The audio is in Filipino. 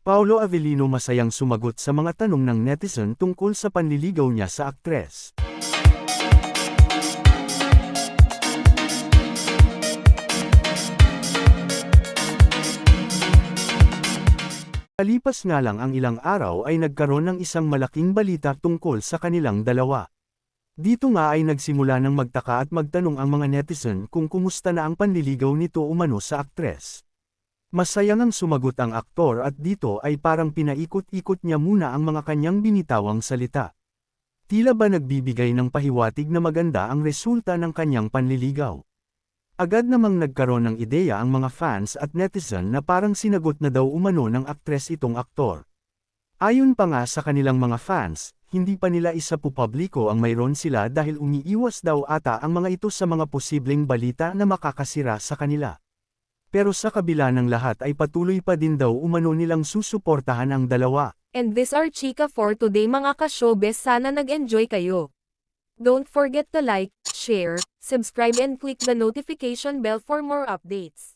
Paolo Avellino masayang sumagot sa mga tanong ng netizen tungkol sa panliligaw niya sa aktres. Kalipas nga lang ang ilang araw ay nagkaroon ng isang malaking balita tungkol sa kanilang dalawa. Dito nga ay nagsimula ng magtaka at magtanong ang mga netizen kung kumusta na ang panliligaw nito umano sa aktres. Masaya sumagot ang aktor at dito ay parang pinaikot-ikot niya muna ang mga kanyang binitawang salita. Tila ba nagbibigay ng pahiwatig na maganda ang resulta ng kanyang panliligaw. Agad namang nagkaroon ng ideya ang mga fans at netizen na parang sinagot na daw umano ng aktres itong aktor. Ayon pa nga sa kanilang mga fans, hindi pa nila isa publiko ang mayroon sila dahil umiiwas daw ata ang mga ito sa mga posibleng balita na makakasira sa kanila. Pero sa kabila ng lahat ay patuloy pa din daw umano nilang susuportahan ang dalawa. And this are Chika for today mga ka-showbiz sana nag-enjoy kayo. Don't forget to like, share, subscribe and click the notification bell for more updates.